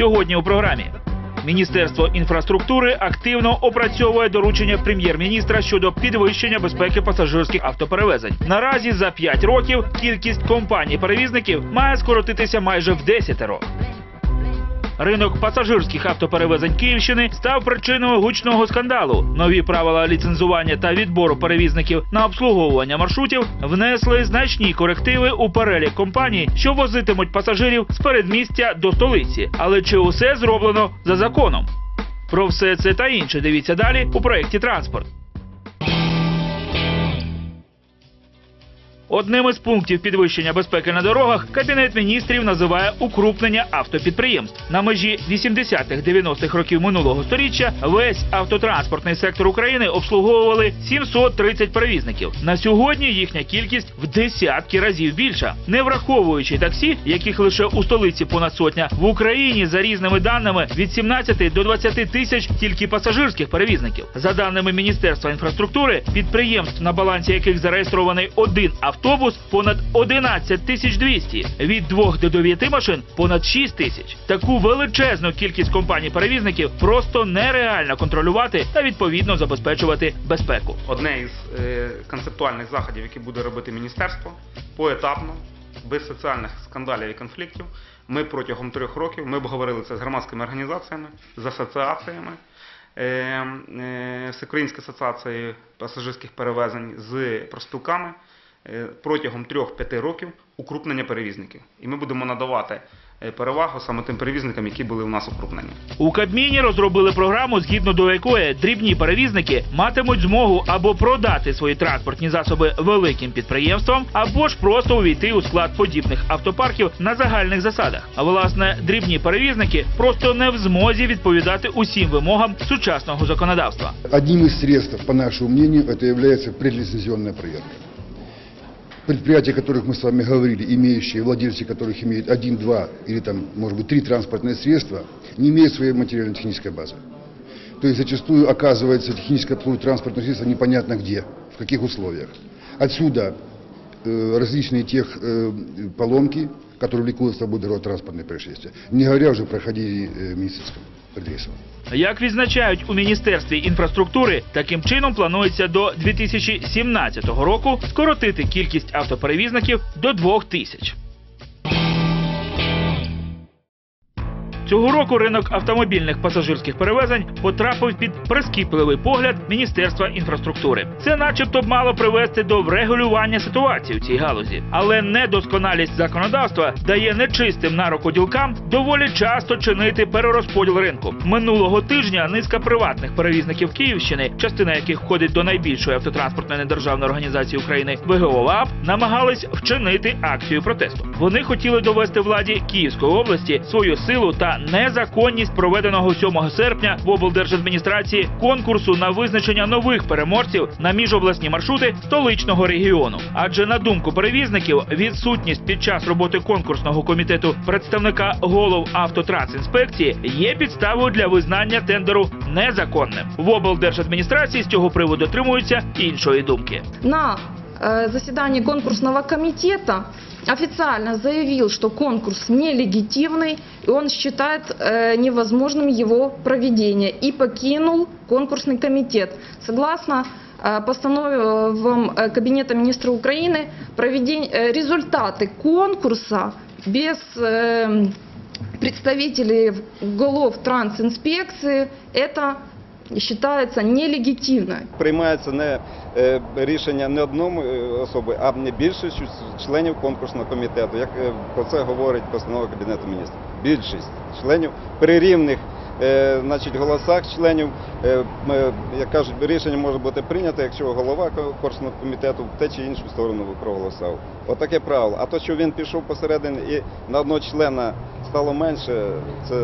Сьогодні у програмі. Міністерство інфраструктури активно опрацьовує доручення прем'єр-міністра щодо підвищення безпеки пасажирських автоперевезень. Наразі за 5 років кількість компаній-перевізників має скоротитися майже в десятеро. Ринок пасажирських автоперевезень Київщини став причиною гучного скандалу. Нові правила ліцензування та відбору перевізників на обслуговування маршрутів внесли значні корективи у перелік компаній, що возитимуть пасажирів з передмістя до столиці. Але чи усе зроблено за законом? Про все це та інше дивіться далі у проєкті Транспорт. Одним із пунктів підвищення безпеки на дорогах кабінет міністрів називає укрупнення автопідприємств. На межі 80-х-90-х років минулого сторіччя весь автотранспортний сектор України обслуговували 730 перевізників. На сьогодні їхня кількість в десятки разів більша, не враховуючи таксі, яких лише у столиці понад сотня в Україні за різними даними від 17 до 20 тисяч тільки пасажирських перевізників. За даними Міністерства інфраструктури, підприємств, на балансі яких зареєстрований один автобус, понад 11 тисяч 200. Від 2 до 9 машин понад 6 тисяч. Таку величезну кількість компаній-перевізників просто нереально контролювати та відповідно забезпечувати безпеку. Одне із е, концептуальних заходів, які буде робити міністерство, поетапно, без соціальних скандалів і конфліктів. Ми протягом трьох років ми обговорили це з громадськими організаціями, з асоціаціями, е, е, Всеукраїнською асоціацією пасажирських перевезень, з профспілками е, протягом 3-5 років укрупнення перевізників. І ми будемо надавати е, перевагу саме тим перевізникам, які були у нас укрупнені. У Кабміні розробили програму, згідно до якої дрібні перевізники матимуть змогу або продати свої транспортні засоби великим підприємствам, або ж просто увійти у склад подібних автопарків на загальних засадах. А власне, дрібні перевізники просто не в змозі відповідати усім вимогам сучасного законодавства. Одним из средств, по нашему мнению, это является предлицензионная проверка. Предприятия, о которых мы с вами говорили, имеющие, владельцы которых имеют один, два или там, может быть, три транспортные средства, не имеют своей материально-технической базы. То есть зачастую оказывается техническое транспортное средство непонятно где, в каких условиях. Отсюда э, различные тех э, поломки, которые влекут за собой дорожно-транспортные происшествия. Не говоря уже про ходе э, медицинском предрейсовом. Як відзначають у міністерстві інфраструктури, таким чином планується до 2017 року скоротити кількість автоперевізників до двох тисяч. Цього року ринок автомобільних пасажирських перевезень потрапив під прискіпливий погляд Міністерства інфраструктури. Це, начебто, б мало привести до врегулювання ситуації в цій галузі, але недосконалість законодавства дає нечистим нарокоділкам доволі часто чинити перерозподіл ринку. Минулого тижня низка приватних перевізників Київщини, частина яких входить до найбільшої автотранспортної недержавної організації України ВГО ВАП, намагались вчинити акцію протесту. Вони хотіли довести владі Київської області свою силу та незаконність проведеного 7 серпня в облдержадміністрації конкурсу на визначення нових переможців на міжобласні маршрути столичного регіону. Адже на думку перевізників, відсутність під час роботи конкурсного комітету представника голов автотрансінспекції є підставою для визнання тендеру незаконним. В облдержадміністрації з цього приводу дотримуються іншої думки. на заседании конкурсного комитета официально заявил, что конкурс нелегитимный, и он считает э, невозможным его проведение, и покинул конкурсный комитет. Согласно э, постановам э, Кабинета министра Украины, проведень- э, результаты конкурса без э, представителей голов трансинспекции это считается нелегітимною. приймається не е, рішення не одному е, особи, а не більшістю членів конкурсного комітету. Як е, про це говорить постанова Кабінету міністрів. Більшість членів при рівних значить, голосах членів, е, як кажуть, рішення може бути прийнято, якщо голова конкурсного комітету в те чи іншу сторону проголосував. Отаке правило. А то, що він пішов посередині і на одного члена стало менше, це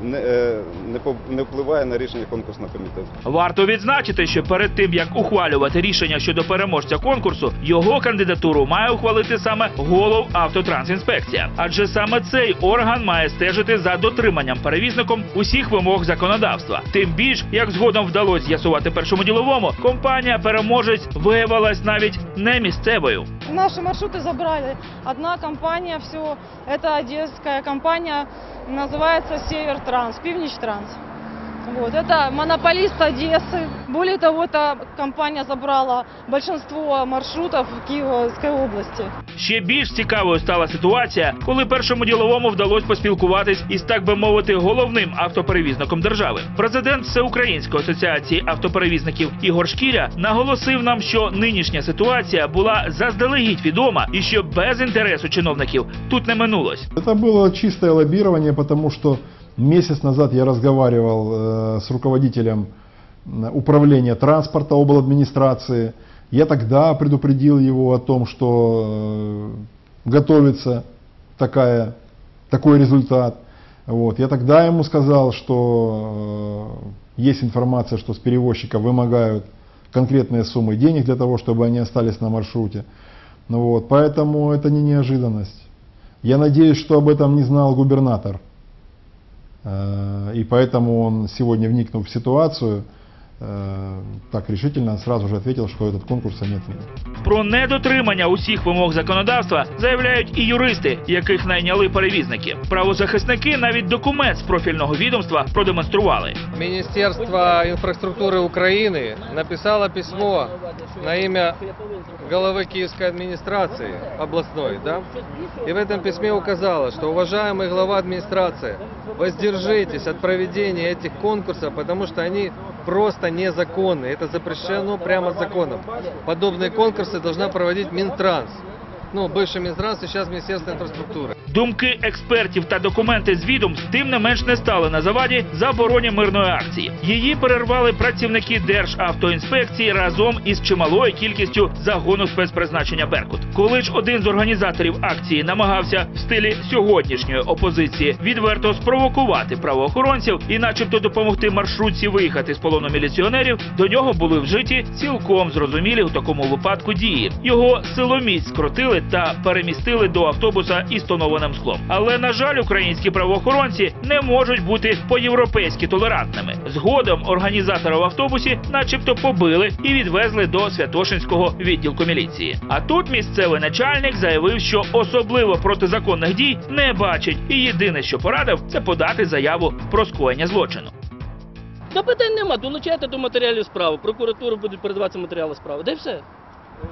не, е, не не впливає на рішення конкурсного комітету. Варто відзначити, що перед тим як ухвалювати рішення щодо переможця конкурсу, його кандидатуру має ухвалити саме голов автотрансінспекція. Адже саме цей орган має стежити за дотриманням перевізником усіх вимог законодавства. Тим більш, як згодом вдалося з'ясувати першому діловому, компанія переможець виявилась навіть не місцевою. Наши маршруты забрали. Одна компания, все, это одесская компания. называется Север Транс, Пивнич Транс. Вот, это монополист Одессы. Более того, эта компания забрала большинство маршрутов в Киевской области. Ще більш цікавою стала ситуація, коли першому діловому вдалося поспілкуватись із так би мовити головним автоперевізником держави. Президент Всеукраїнської асоціації автоперевізників Ігор Шкіря наголосив нам, що нинішня ситуація була заздалегідь відома і що без інтересу чиновників тут не минулось. Это было чистое лоббирование, потому что месяц назад я разговаривал э, с руководителем м, управления транспорта обл. администрации. Я тогда предупредил его о том, что э, готовится такая, такой результат. Вот. Я тогда ему сказал, что э, есть информация, что с перевозчика вымогают конкретные суммы денег для того, чтобы они остались на маршруте. Ну вот, поэтому это не неожиданность. Я надеюсь, что об этом не знал губернатор. Э, И поэтому он сегодня, вникнув в ситуацию, э, так решительно сразу же ответил, что этот конкурс они отменят. Про недотримання усіх вимог законодавства заявляють і юристи, яких найняли перевізники. Правозахисники навіть документ з профільного відомства продемонстрували. Министерство инфраструктуры Украины написало письмо на имя главы Киевской администрации областной, да? И в этом письме указало, что уважаемый глава администрации, воздержитесь от проведения этих конкурсов, потому что они просто незаконны. Это запрещено прямо законом. Подобные конкурсы должна проводить Минтранс. Ну, бывший Минтранс, сейчас Министерство инфраструктуры. Думки експертів та документи з відомств тим не менш не стали на заваді забороні мирної акції. Її перервали працівники Державтоінспекції разом із чималою кількістю загону спецпризначення Беркут. Коли ж один з організаторів акції намагався в стилі сьогоднішньої опозиції відверто спровокувати правоохоронців і, начебто, допомогти маршрутці виїхати з полону міліціонерів, до нього були вжиті цілком зрозумілі у такому випадку дії. Його силоміць скрутили та перемістили до автобуса із тонованим склом. Але на жаль, українські правоохоронці не можуть бути по-європейськи толерантними. Згодом організатора в автобусі, начебто, побили і відвезли до Святошинського відділку міліції. А тут місцевий начальник заявив, що особливо протизаконних дій не бачить, і єдине, що порадив, це подати заяву про скоєння злочину. Та питань нема, долучайте до матеріалів справи. Прокуратура буде передавати матеріали справи. Де все?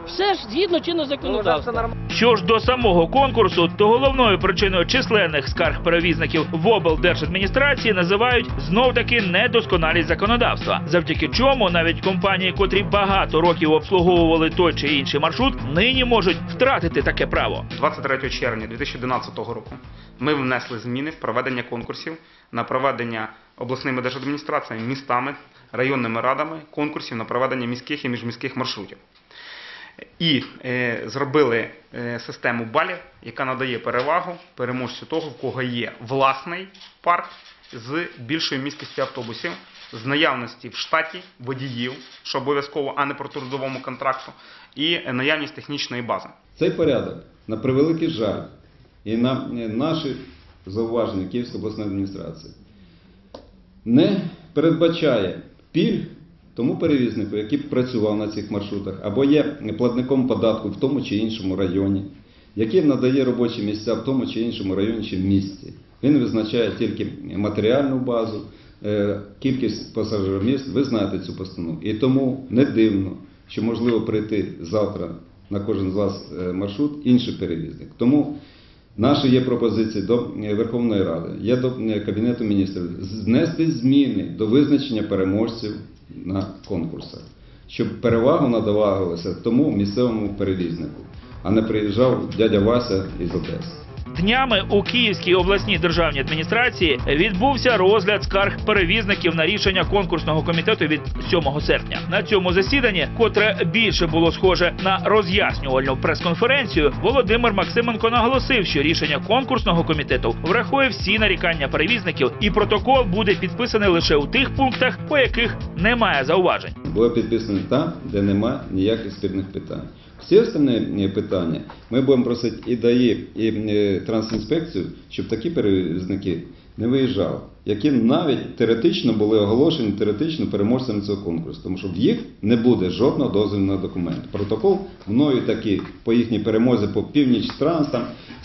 Все ж згідно чинного законодавства. Що ж до самого конкурсу, то головною причиною численних скарг перевізників в облдержадміністрації називають знов таки недосконалість законодавства, завдяки чому навіть компанії, котрі багато років обслуговували той чи інший маршрут, нині можуть втратити таке право. 23 червня 2011 року ми внесли зміни в проведення конкурсів на проведення обласними держадміністраціями, містами, районними радами конкурсів на проведення міських і міжміських маршрутів. І е, зробили е, систему балів, яка надає перевагу переможцю того, в кого є власний парк з більшою місткістю автобусів, з наявності в штаті водіїв, що обов'язково, а не по трудовому контракту, і наявність технічної бази. Цей порядок, на превеликий жаль, і на е, наші зауваження Київської обласної адміністрації, не передбачає пільг тому перевізнику, який працював на цих маршрутах, або є платником податку в тому чи іншому районі, який надає робочі місця в тому чи іншому районі чи місті. Він визначає тільки матеріальну базу, е, кількість пасажироміст. Ви знаєте цю постанову. І тому не дивно, що можливо прийти завтра на кожен з вас е, маршрут інший перевізник. Тому Наші є пропозиції до е, Верховної Ради, є до Кабінету міністрів внести зміни до визначення переможців на конкурсах, щоб перевагу надавалося тому місцевому перевізнику, а не приїжджав дядя Вася із Одеси. Днями у Київській обласній державній адміністрації відбувся розгляд скарг перевізників на рішення конкурсного комітету від 7 серпня. На цьому засіданні, котре більше було схоже на роз'яснювальну прес-конференцію, Володимир Максименко наголосив, що рішення конкурсного комітету врахує всі нарікання перевізників, і протокол буде підписаний лише у тих пунктах, по яких немає зауважень. Було підписано там, де немає ніяких спірних питань. Всі остальні е, питання ми будемо просити і ДАІ, і е, Трансінспекцію, щоб такі перевізники не виїжджали, які навіть теоретично були оголошені теоретично переможцями цього конкурсу, тому що в їх не буде жодного дозвільного документу. Протокол мною таки по їхній перемозі по північ транс, там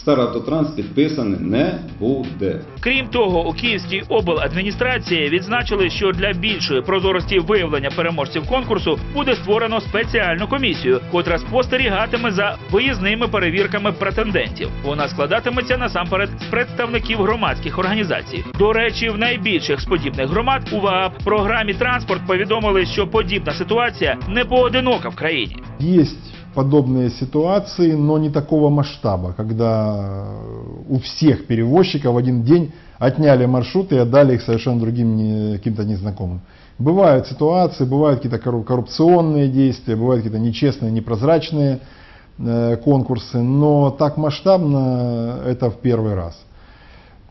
Старавтотранс підписаний не буде. Крім того, у Київській обладміністрації відзначили, що для більшої прозорості виявлення переможців конкурсу буде створено спеціальну комісію, котра спостерігатиме за виїзними перевірками претендентів. Вона складатиметься насамперед з представників громадських організацій. До речі, в найбільших з подібних громад у ВААП програмі транспорт повідомили, що подібна ситуація не поодинока в країні. Есть подобные ситуации, но не такого масштаба, когда у всех перевозчиков в один день отняли маршруты и отдали их совершенно другим не- каким-то незнакомым. Бывают ситуации, бывают какие-то корру- коррупционные действия, бывают какие-то нечестные, непрозрачные э, конкурсы, но так масштабно это в первый раз.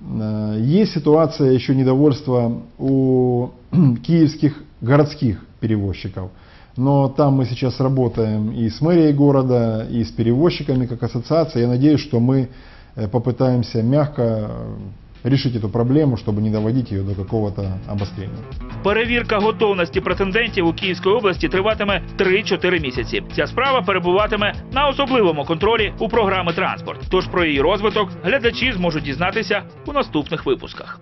Э, Есть ситуация еще недовольства у киевских городских перевозчиков. Но там мы сейчас работаем и с мэрией города, и с перевозчиками как ассоциация. Я надеюсь, что мы э, попытаемся мягко э, решить эту проблему, чтобы не доводить ее до какого-то обострения. Перевірка готовності претендентів у Київській області триватиме 3-4 місяці. Ця справа перебуватиме на особливому контролі у програми транспорт. Тож про її розвиток глядачі зможуть дізнатися у наступних випусках.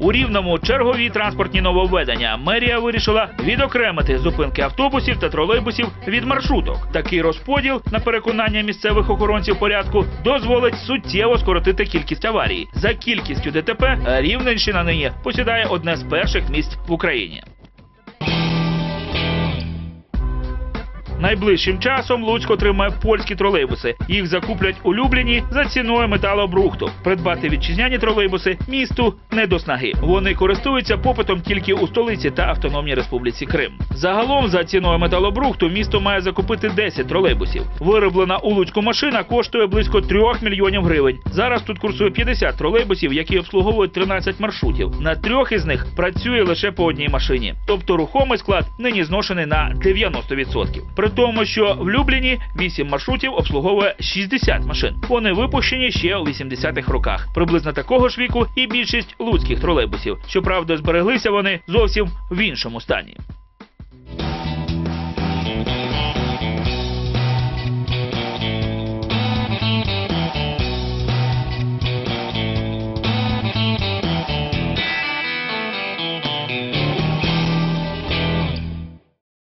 У рівному чергові транспортні нововведення. Мерія вирішила відокремити зупинки автобусів та тролейбусів від маршруток. Такий розподіл, на переконання місцевих охоронців порядку, дозволить суттєво скоротити кількість аварій. За кількістю ДТП Рівненщина нині посідає одне з перших місць в Україні. Найближчим часом Луцьк отримає польські тролейбуси. Їх закуплять улюблені за ціною металобрухту. Придбати вітчизняні тролейбуси місту не до снаги. Вони користуються попитом тільки у столиці та Автономній Республіці Крим. Загалом за ціною металобрухту місто має закупити 10 тролейбусів. Вироблена у Луцьку машина коштує близько 3 мільйонів гривень. Зараз тут курсує 50 тролейбусів, які обслуговують 13 маршрутів. На трьох із них працює лише по одній машині. Тобто рухомий склад нині зношений на 90%. При тому, що в Любліні 8 маршрутів обслуговує 60 машин. Вони випущені ще у 80-х роках. Приблизно такого ж віку і більшість луцьких тролейбусів. Щоправда, збереглися вони зовсім в іншому стані.